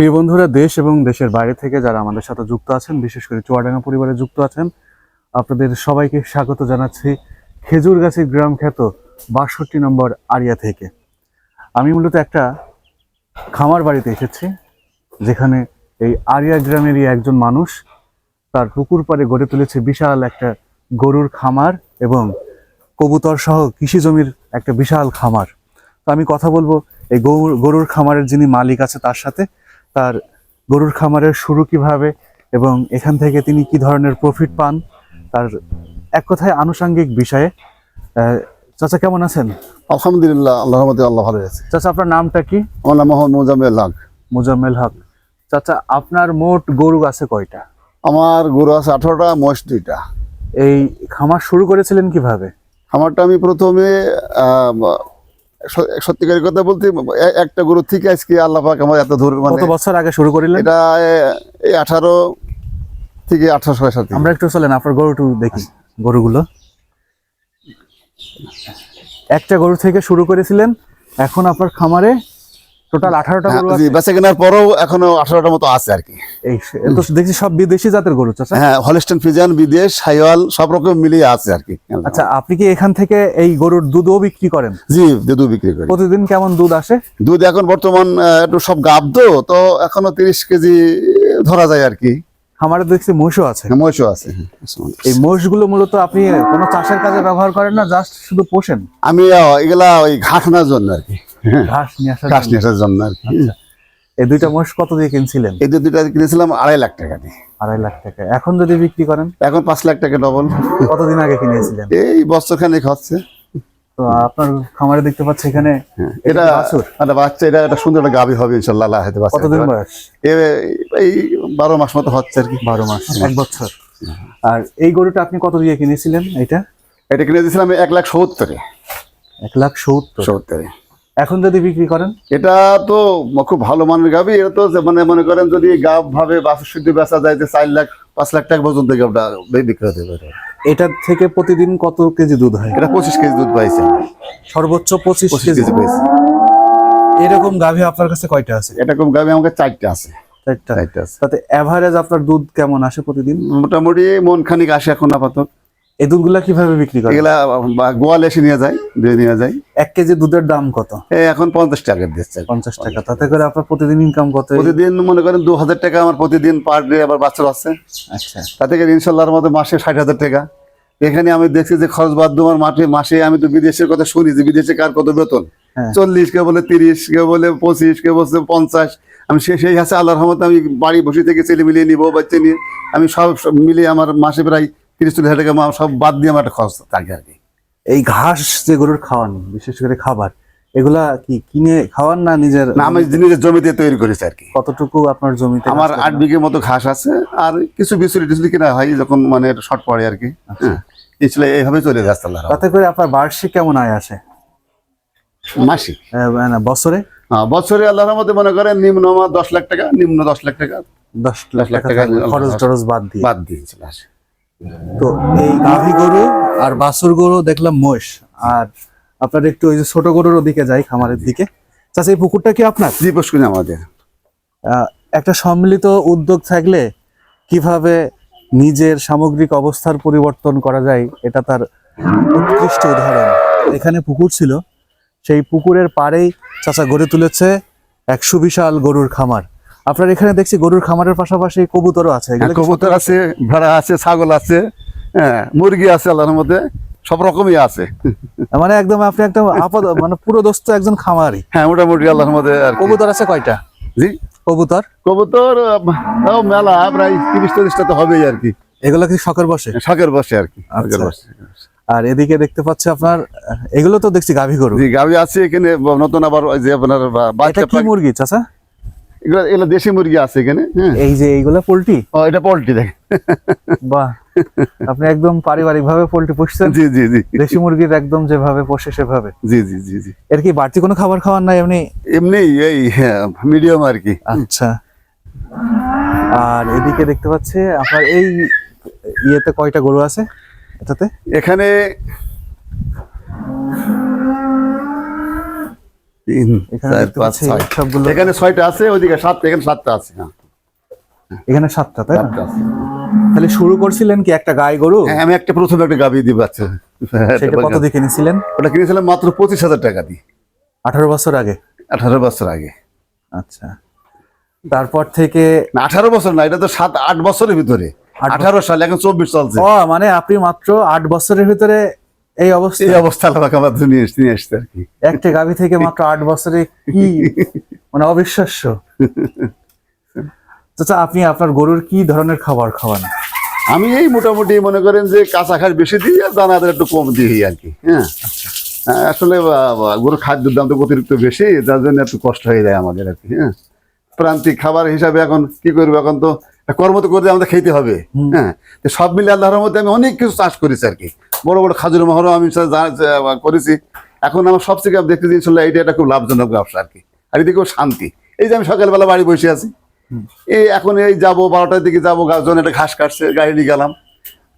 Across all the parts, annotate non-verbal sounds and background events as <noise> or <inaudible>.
প্রিয় বন্ধুরা, দেশ এবং দেশের বাইরে থেকে যারা আমাদের সাথে যুক্ত আছেন, বিশেষ করে চুয়াডাঙ্গা পরিবারে যুক্ত আছেন, আপনাদের সবাইকে স্বাগত জানাচ্ছি খেজুরগাছি গ্রাম খ্যাত বাষট্টি নম্বর আরিয়া থেকে। আমি মূলত একটা খামার বাড়িতে এসেছি, যেখানে এই আরিয়া গ্রামেরই একজন মানুষ। তার পুকুর পাড়ে গড়ে তুলেছে বিশাল একটা গরুর খামার এবং কবুতর সহ কৃষি জমির একটা বিশাল খামার। তো আমি কথা বলব, এই গরুর গরুর খামারের যিনি মালিক আছে তার সাথে। তার গরুর খামারের শুরু কীভাবে এবং এখান থেকে তিনি কি ধরনের প্রফিট পান তার এক কথায় আনুষঙ্গিক বিষয়ে চাচা কেমন আছেন? আলহামদুলিল্লাহ আল্লাহ রহমতে আল্লাহ ভালো আছে। চাচা আপনার নামটা কি? আমার নাম মোহাম্মদ মোজাম্মেল লাগ মোজাম্মেল হক। চাচা আপনার মোট গরু আছে কয়টা? আমার গরু আছে আঠারোটা মহিষ দুইটা। এই খামার শুরু করেছিলেন কীভাবে? খামারটা আমি প্রথমে সত্যিকারের কথা বলতে একটা গরু থেকে আজকে আল্লাহ পাক আমার এত দূর মানে কত বছর আগে শুরু করিলেন? এটা এই আঠারো থেকে আঠারো ছয় সাত আমরা একটু চলেন আপনার গরুটু দেখি গরুগুলো। একটা গরু থেকে শুরু করেছিলেন এখন আপনার খামারে টোটাল আঠারোটা গরু আছে। বেঁচে কেনার পরেও এখনও আঠারোটার মতো আছে আর কি। এই তো দেখছি সব বিদেশি জাতের গরু চাচা। হ্যাঁ হলিস্টন ফিজিয়ান বিদেশ হাইওয়াল সব রকম মিলিয়ে আছে আর কি। আচ্ছা আপনি কি এখান থেকে এই গরুর দুধও বিক্রি করেন? জি দুধ বিক্রি করি। প্রতিদিন কেমন দুধ আসে? দুধ এখন বর্তমান একটু সব গাব তো তো এখনও তিরিশ কেজি ধরা যায় আর কি। খামারে দেখছি মোষও আছে। হ্যাঁ, মহিষও আছে হ্যাঁ। এই মোষগুলো মূলত আপনি কোনো চাষের কাজে ব্যবহার করেন না জাস্ট শুধু পোষেন? আমি এগুলা ওই ঘাস আনার জন্য আর কি। হ্যাঁ, ঘাস নিয়ে আসার ঘাস জন্য। নিয়ে আসার জন্য আর কি। এই দুইটা মোষ কত দিয়ে কিনছিলেন? এই দুধ দুটা কিনেছিলাম আড়াই লাখ টাকা দিয়ে। আড়াই লাখ টাকা। এখন যদি বিক্রি করেন? এখন পাঁচ লাখ টাকা ডবল কতদিন আগে কিনেছিলেন? এই বছর খানিক হচ্ছে। তো আপনার খামারে দেখতে পাচ্ছি এখানে হ্যাঁ, এটা? একটা বাচ্চা এটা একটা সুন্দর একটা গাভী হবে ইনশাল্লাহ আল্লাহ হাতে বাচ্চা কতদিন বয়স? এই বারো মাস মতো হচ্ছে আর কি। বারো মাস এক বছর। আর এই গরুটা আপনি কত দিয়ে কিনেছিলেন এটা? এটা কিনে দিয়েছিলাম এক লাখ সত্তরে। এক লাখ সত্তর। সত্তরে। এখন যদি বিক্রি করেন? এটা তো খুব ভালো মানের গাভী এটা তো মানে মনে করেন যদি গাভ ভাবে বাছুর শুদ্ধ বেচা যায় যে চার লাখ পাঁচ লাখ টাকা পর্যন্ত গাভটা বিক্রি হতে পারে। এটা থেকে প্রতিদিন কত কেজি দুধ হয়? এটা পঁচিশ কেজি দুধ পাইছে। সর্বোচ্চ পঁচিশ পঁচিশ কেজি। পাইছে। এরকম গাভী আপনার কাছে কয়টা আছে? এরকম গাভী আমাকে চারটে আছে। চারটা। চারটা আছে। তাতে এভারেজ আপনার দুধ কেমন আসে প্রতিদিন? মোটামুটি মন খানিক আসে এখন আপাতত। এই দুধগুলা কীভাবে বিক্রি করেন? এগুলা গোয়াল এসে নিয়ে যায় দিয়ে নিয়ে যায়। এক কেজি দুধের দাম কত? এখন পঞ্চাশ টাকা দিচ্ছে। পঞ্চাশ টাকা। তাতে করে আপনার প্রতিদিন ইনকাম কত? প্রতিদিন মনে করেন দু হাজার টাকা আমার প্রতিদিন পার ডে আবার বাচ্চা আছে। আচ্ছা। তাতে করে ইনশাল্লাহর মধ্যে মাসে ষাট হাজার টাকা। এখানে আমি দেখছি যে খরচ বাদ দেওয়ার মাঠে মাসে আমি তো বিদেশের কথা শুনি যে বিদেশে কার কত বেতন? হ্যাঁ। চল্লিশ কেউ বলে তিরিশ কেউ বলে পঁচিশ কেউ বলছে পঞ্চাশ। আমি সে সেই আছে আল্লাহর রহমতে আমি বাড়ি বসে থেকে ছেলে মিলিয়ে নিবো বাচ্চা নিয়ে। আমি সব মিলিয়ে আমার মাসে প্রায় তিরিশ চল্লিশ হাজার টাকা সব বাদ দিয়ে আমার একটা খরচ থাকে আর কি। এই ঘাস যে গরুর খাওয়ান বিশেষ করে খাবার এগুলা কি কিনে খাওয়ান না নিজের না আমি নিজের জমিতে তৈরি করেছি আর কি। কতটুকু আপনার জমিতে আমার আট লাগানো? বিঘে মতো ঘাস আছে আর কিছু বিচুলি টিচুলি কিনা হয় যখন মানে শর্ট পড়ে আর কি। হ্যাঁ এইভাবে চলে যাচ্ছে আল্লাহ তাতে করে আপনার বার্ষিক কেমন আয় আসে? মাসি না, বছরে? হ্যাঁ, বছরে আল্লাহর মধ্যে মনে করেন নিম্ন আমার দশ লাখ টাকা নিম্ন দশ লাখ টাকা। দশ লাখ লাখ টাকা টাকা খরচ টরচ বাদ দিয়ে। বাদ দিয়ে চলে আসে। তো এই গাভী গরু আর বাছুর গরু দেখলাম মোষ আর আপনার একটু ওই যে ছোট গরুর দিকে যাই খামারের দিকে। চাচা এই পুকুরটা কি আপনার? জি পুষ্কুনি আমাদের একটা সম্মিলিত উদ্যোগ থাকলে কীভাবে নিজের সামগ্রিক অবস্থার পরিবর্তন করা যায় এটা তার উৎকৃষ্ট উদাহরণ। এখানে পুকুর ছিল। সেই পুকুরের পাড়েই চাচা গড়ে তুলেছে এক সুবিশাল গরুর খামার। আপনার এখানে দেখছি গরুর খামারের পাশাপাশি কবুতরও আছে। হ্যাঁ, কবুতর আছে ভেড়া আছে ছাগল আছে হ্যাঁ মুরগি আছে আল্লাহর মধ্যে সব রকমই আছে। মানে একদম আপনি একদম আপদ মানে পুরো দোস্ত একজন খামারি। হ্যাঁ মোটামুটি আল্লাহর মধ্যে আর কবুতর আছে কয়টা? জি? কবুতর? কবুতর মেলা প্রায় তিরিশ চল্লিশটা তো হবেই আর কি। এগুলো কি শখের বসে? শখের বসে আর কি আচ্ছা। আর এদিকে দেখতে পাচ্ছি আপনার এগুলো তো দেখছি গাভী গরু। গাভী আছে এখানে নতুন আবার ওই যে আপনার মুরগি চাচা? এগুলো এগুলো দেশি মুরগি আছে এখানে হ্যাঁ। এই যে এইগুলা পোল্ট্রি? ও এটা পোল্ট্রি দেখেন। বাহ। আপনি একদম পারিবারিক ভাবে পোল্ট্রি পুষছেন? জি জি জি। দেশি মুরগির একদম যেভাবে পোষে সেভাবে? জি জি জি জি। এর কি বাড়তি কোনো খাবার খাওয়ার নাই এমনি? এমনি এই মিডিয়াম আর কি। আচ্ছা। আর এদিকে দেখতে পাচ্ছি আপনার এই ইয়েতে কয়টা গরু আছে এটাতে? এখানে তিন এখানে চার পাঁচ ছয়। সবগুলো এখানে ছয়টা আছে ওইদিকে সাতটা এখানে সাতটা আছে হ্যাঁ। এখানে সাতটা তাই না? তাহলে শুরু করছিলেন কি একটা গাই গরু? হ্যাঁ, আমি একটা প্রথমে একটা গাবি আচ্ছা। সেটা কত দিয়ে কিনেছিলেন? ওটা কিনেছিলাম মাত্র পঁচিশ হাজার টাকা দিয়ে। আঠারো বছর আগে? আঠারো বছর আগে। আচ্ছা। তারপর থেকে আঠারো বছর না এটা তো সাত আট বছরের ভিতরে। আঠারো সাল এখন চব্বিশ চলছে। ও মানে আপনি মাত্র আট বছরের ভিতরে এই অবস্থা। এই অবস্থা আমাকে আমার নিয়ে এসে নিয়ে এসছে আর কি। একটা গাভী থেকে মাত্র আট বছরে কি? মানে অবিশ্বাস্য। <laughs> চাচা আপনি আপনার গরুর কি ধরনের খাবার খাওয়ান? আমি এই মোটামুটি মনে করেন যে কাঁচা খাস বেশি দিই আর দানাদের একটু কম দিই আর কি হ্যাঁ। হ্যাঁ, আসলে গরুর খাদ্যের দাম তো অতিরিক্ত বেশি যার জন্য একটু কষ্ট হয়ে যায় আমাদের আর কি হ্যাঁ। প্রান্তিক খাবার হিসাবে এখন কি করব এখন তো কর্ম তো করতে আমাদের খেতে হবে। হ্যাঁ? তো সব মিলে আল্লাহর মধ্যে আমি অনেক কিছু চাষ করেছি আর কি। বড় বড় খাজুর মহরও আমি করেছি। এখন আমার সব থেকে আমি দেখতেছি ইনশাল্লাহ এটা একটা খুব লাভজনক ব্যবসা আর কি। আর এদিকেও শান্তি। এই যে আমি সকালবেলা বাড়ি বসে আছি। এই এখন এই যাব বারোটার দিকে যাব গাছজন একটা ঘাস কাটছে গাড়ি নিয়ে গেলাম।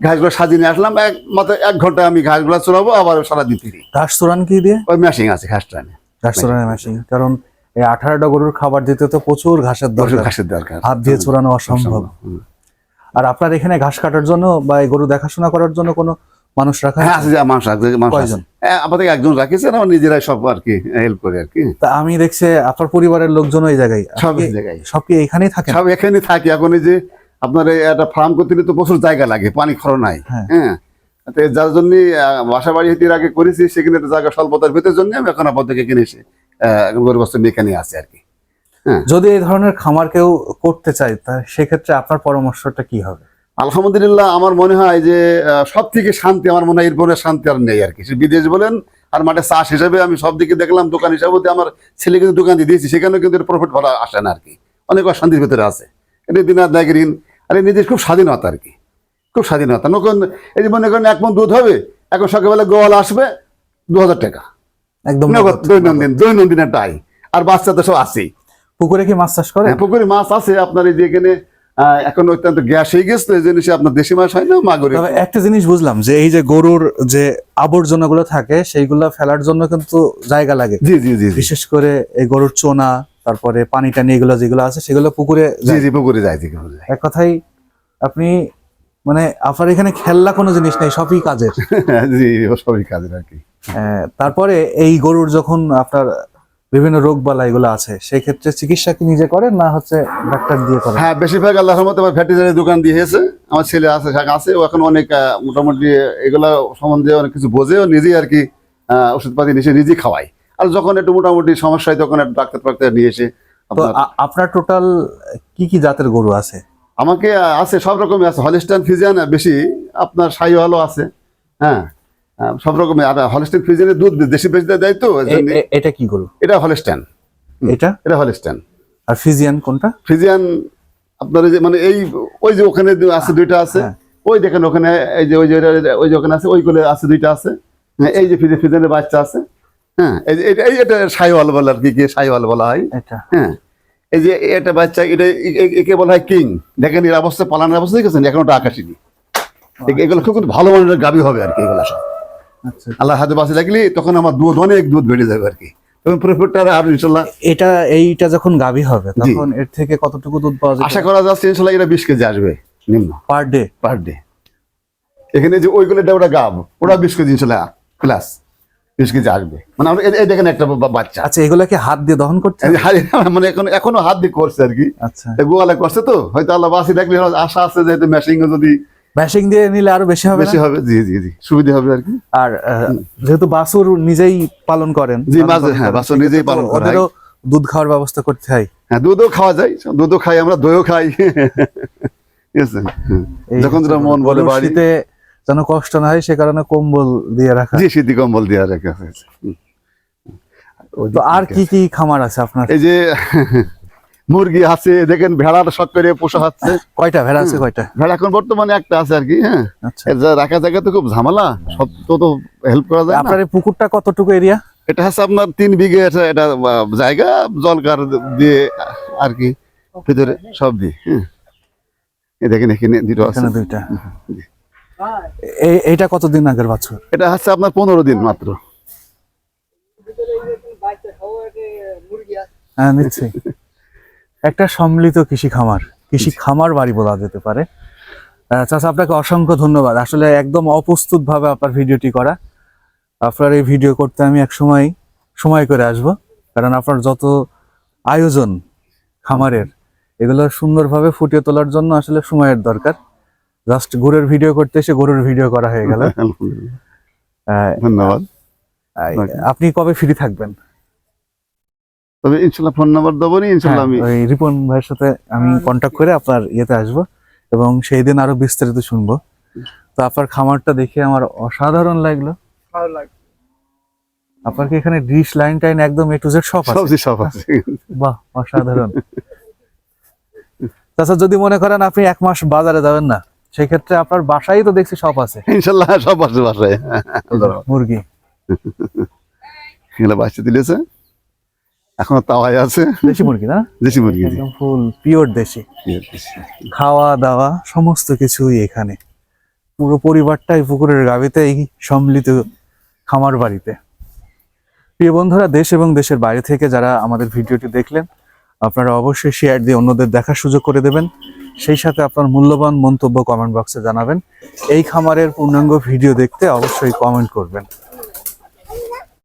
ঘাসগুলো সাজিয়ে নিয়ে আসলাম। এক মাত্র এক ঘণ্টা আমি ঘাসগুলো চড়াবো আবার সারাদিন ফিরি ঘাস চোরান কি দিয়ে? ওই মেশিন আছে ঘাসটা নিয়ে ঘাস চোরানের মেশিন কারণ এই আঠারোটা গরুর খাবার দিতে তো প্রচুর ঘাসের দরকার। ঘাসের দরকার। হাত দিয়ে চোরানো অসম্ভব। আর আপনার এখানে ঘাস কাটার জন্য বা এই গরু দেখাশোনা করার জন্য কোনো মানুষ রাখা হ্যাঁ আছে? মানুষ কয়জন? হ্যাঁ, আমাদের একজন রাখিছে আমরা নিজেরাই সব আর কি হেল্প করে আর কি। তা আমি দেখছি আপনার পরিবারের লোকজন ওই জায়গায়। সব এই জায়গায়। সব কি এখানেই থাকেন? সব এখানে থাকি। এখন এই যে আপনার একটা ফার্ম করতে তো প্রচুর জায়গা লাগে পানি খর নাই। হ্যাঁ। হ্যাঁ যার জন্য বাসা বাড়ি আগে করেছি সেখানে একটা জায়গা স্বল্পতার ভিতরের জন্য আমি এখন আপাতত এখানে এসে গরু বস্তু নিয়ে আছি আর কি। যদি এই ধরনের খামার কেউ করতে চায় তা সেক্ষেত্রে আপনার পরামর্শটা কি হবে? আলহামদুলিল্লাহ আমার মনে হয় যে সব থেকে শান্তি আমার মনে হয় এরপরে শান্তি আর নেই আর কি। বিদেশ বলেন আর মাঠে চাষ হিসাবে আমি সব দিকে দেখলাম দোকান হিসাবে আমার ছেলে কিন্তু দোকান দিয়ে দিয়েছি সেখানেও কিন্তু প্রফিট ভালো আসে না আর কি। অনেক অশান্তির ভিতরে আছে। এটা দিনার দাগরিন আর এই নিজের খুব স্বাধীনতা আর কি। খুব স্বাধীনতা। নতুন এই যে মনে করেন এক মন দুধ হবে এখন সকালবেলা গোয়াল আসবে দু হাজার টাকা। একদম দৈনন্দিন দৈনন্দিনের টাই। আর বাচ্চা তো সব আছেই পুকুরে কি মাছ চাষ করে? হ্যাঁ, পুকুরে মাছ আছে। আপনার এই যে এখানে এখন অত্যন্ত গ্যাস হয়ে গেছে এই জন্য আপনার দেশি মাছ হয় না মাগুরে তবে একটা জিনিস বুঝলাম যে এই যে গরুর যে আবর্জনাগুলো থাকে সেইগুলো ফেলার জন্য কিন্তু জায়গা লাগে। জি জি জি বিশেষ করে এই গরুর চোনা তারপরে পানি টানি এগুলো যেগুলো আছে সেগুলো পুকুরে জি জি পুকুরে যায় এক কথাই আপনি মানে আপনার এখানে খেলনা কোনো জিনিস নেই সবই কাজের। <laughs> জি সবই কাজের আর কি। তারপরে এই গরুর যখন আপনার বিভিন্ন রোগ বালা এগুলো আছে সেই ক্ষেত্রে চিকিৎসা কি নিজে করেন না হচ্ছে ডাক্তার দিয়ে করেন? হ্যাঁ বেশিরভাগ আল্লাহর রহমতে আমার ভ্যাটেরিনারি দোকান দিয়েছে। আমার ছেলে আছে শাক আছে ও এখন অনেক মোটামুটি এগুলা সম্বন্ধে অনেক কিছু বোঝে ও নিজেই আর কি ওষুধপাতি নিয়ে নিজেই খাওয়াই আর যখন একটু মোটামুটি সমস্যা হয় তখন একটু ডাক্তার ফাক্তার নিয়ে এসে আপনার টোটাল কি কি জাতের গরু আছে? আমাকে আছে সব রকমের আছে হলিস্টান ফিজিয়ান বেশি আপনার সাইওয়ালও আছে হ্যাঁ। সব রকমের আর হলিস্টান ফিজিয়ানের দুধ দেশি বেশি দেয় তো এটা কি গরু? এটা হলিস্টান। এটা? এটা হলিস্টান। আর ফিজিয়ান কোনটা? ফ্রিজিয়ান আপনার যে মানে এই ওই যে ওখানে আছে দুইটা আছে। হ্যাঁ। ওই দেখেন ওখানে এই যে ওই যে ওই যে ওখানে আছে ওই কোলে আছে দুইটা আছে। হ্যাঁ, এই যে ফিজে ফিজেনের বাচ্চা আছে। হ্যাঁ এই যে এটা এই এটা সাইওয়াল বলা আর কি সাইওয়াল বলা হয়। এটা। হ্যাঁ এই যে এটা বাচ্চা এটা একে বলা হয় কিং। দেখেন এর অবস্থা পালানোর অবস্থা দেখেছেন? এখন ওটা আকাশিনি। এগুলো খুব ভালো মানের গাবি হবে আর কি এগুলো সব। আল্লাহ হাতে বাঁচে থাকলে তখন আমার দুধ অনেক দুধ বেড়ে যাবে আর কি। তখন প্রফিটটা আর ইনশাল্লাহ এটা এইটা যখন গাভী হবে তখন এর থেকে কতটুকু দুধ পাওয়া আশা করা যাচ্ছে ইনশাল্লাহ এটা বিশ কেজি আসবে নিম্ন। পার ডে পার ডে এখানে যে ওটা গাব ওটা বিশ কেজি ছিল প্লাস বিশ কেজি আসবে। মানে আমরা এই- এই দেখেন একটা বাচ্চা। আচ্ছা এগুলাকে হাত দিয়ে দহন এই মানে এখন এখনও হাত দিয়ে করছে আর কি। আচ্ছা। গোয়ালে করছে তো হয়তো আল্লাহ বাসি দেখলে আশা আছে যে মেশিং যদি ব্যাশিং দিয়ে নিলে আরও বেশি হবে বেশি হবে জি জি জি সুবিধা হবে আর কি। আর যেহেতু বাসুর নিজেই পালন করেন জি, হ্যাঁ, বাছুর নিজেই পালন করা হয়। ওদেরও দুধ খাওয়ার ব্যবস্থা করতে হয়। হ্যাঁ দুধও খাওয়া যায় দুধও খাই আমরা দইও খাই। আছে যখন যেটা মন বলে বাড়িতে যেন কষ্ট না হয় সে কারণে কম্বল দিয়ে রাখা। জি শীতি কম্বল দিয়ে রাখা হয়েছে। তো আর কি কি খামার আছে আপনার? এই যে মুরগি আছে দেখেন ভেড়ার শখ করে পোষা হচ্ছে। কয়টা ভেড়া আছে কয়টা? ভেড়া এখন বর্তমানে একটা আছে আর কি হ্যাঁ। আচ্ছা। রাখা জায়গা তো খুব ঝামেলা সব তো তো হেল্প করা যায় আপনার পুকুরটা কতটুকু এরিয়া এটা হচ্ছে আপনার তিন বিঘে এটা জায়গা জলকার দিয়ে আর কি ভিতরে সব দিয়ে হ্যাঁ। দেখেন এখানে দুটো আছে। দুইটা। এই- এইটা কতদিন আগের বাছুর? এটা হচ্ছে আপনার পনেরো দিন মাত্র। হ্যাঁ নিচ্ছি। একটা সম্মিলিত কৃষি খামার কৃষি খামার বাড়ি বলা যেতে পারে। চাচা আপনাকে অসংখ্য ধন্যবাদ। আসলে একদম অপ্রস্তুত ভাবে আপনার ভিডিওটি করা। আপনার এই ভিডিও করতে আমি এক সময় সময় করে আসব। কারণ আপনার যত আয়োজন খামারের এগুলো সুন্দরভাবে ফুটিয়ে তোলার জন্য আসলে সময়ের দরকার। জাস্ট গরুর ভিডিও করতে এসে গরুর ভিডিও করা হয়ে গেল। <laughs> ধন্যবাদ। আপনি কবে ফ্রি থাকবেন? তবে ইনশাল্লাহ ফোন নাম্বার দেবো নি ইনশাল্লাহ আমি হ্যাঁ, ওই রিপন ভাইয়ের সাথে আমি কন্ট্যাক্ট করে আপনার ইয়েতে আসব এবং সেই দিন আরও বিস্তারিত শুনব। তো আপনার খামারটা দেখে আমার অসাধারণ লাগল। ভালো লাগে আপনার কি এখানে ডিশ লাইন টাইন একদম এ টু জেড সব আছে? সব আছে। বাহ অসাধারণ। তাছাড়া যদি মনে করেন আপনি এক মাস বাজারে যাবেন না সেই ক্ষেত্রে আপনার বাসায় তো দেখছি সব আছে। ইনশাল্লাহ সব আছে বাসায়। মুরগি। এগুলো বাচ্চা দিলেছে? এখনও তাওয়াই আছে। দেশি মুরগি না? দেশি মুরগি একদম ফুল পিওর দেশি। খাওয়া দাওয়া সমস্ত কিছুই এখানে। পুরো পরিবারটাই পুকুরের গাবিতে এই সম্মিলিত খামার বাড়িতে। প্রিয় বন্ধুরা দেশ এবং দেশের বাইরে থেকে যারা আমাদের ভিডিওটি দেখলেন আপনারা অবশ্যই শেয়ার দিয়ে অন্যদের দেখার সুযোগ করে দেবেন। সেই সাথে আপনার মূল্যবান মন্তব্য কমেন্ট বক্সে জানাবেন। এই খামারের পূর্ণাঙ্গ ভিডিও দেখতে অবশ্যই কমেন্ট করবেন।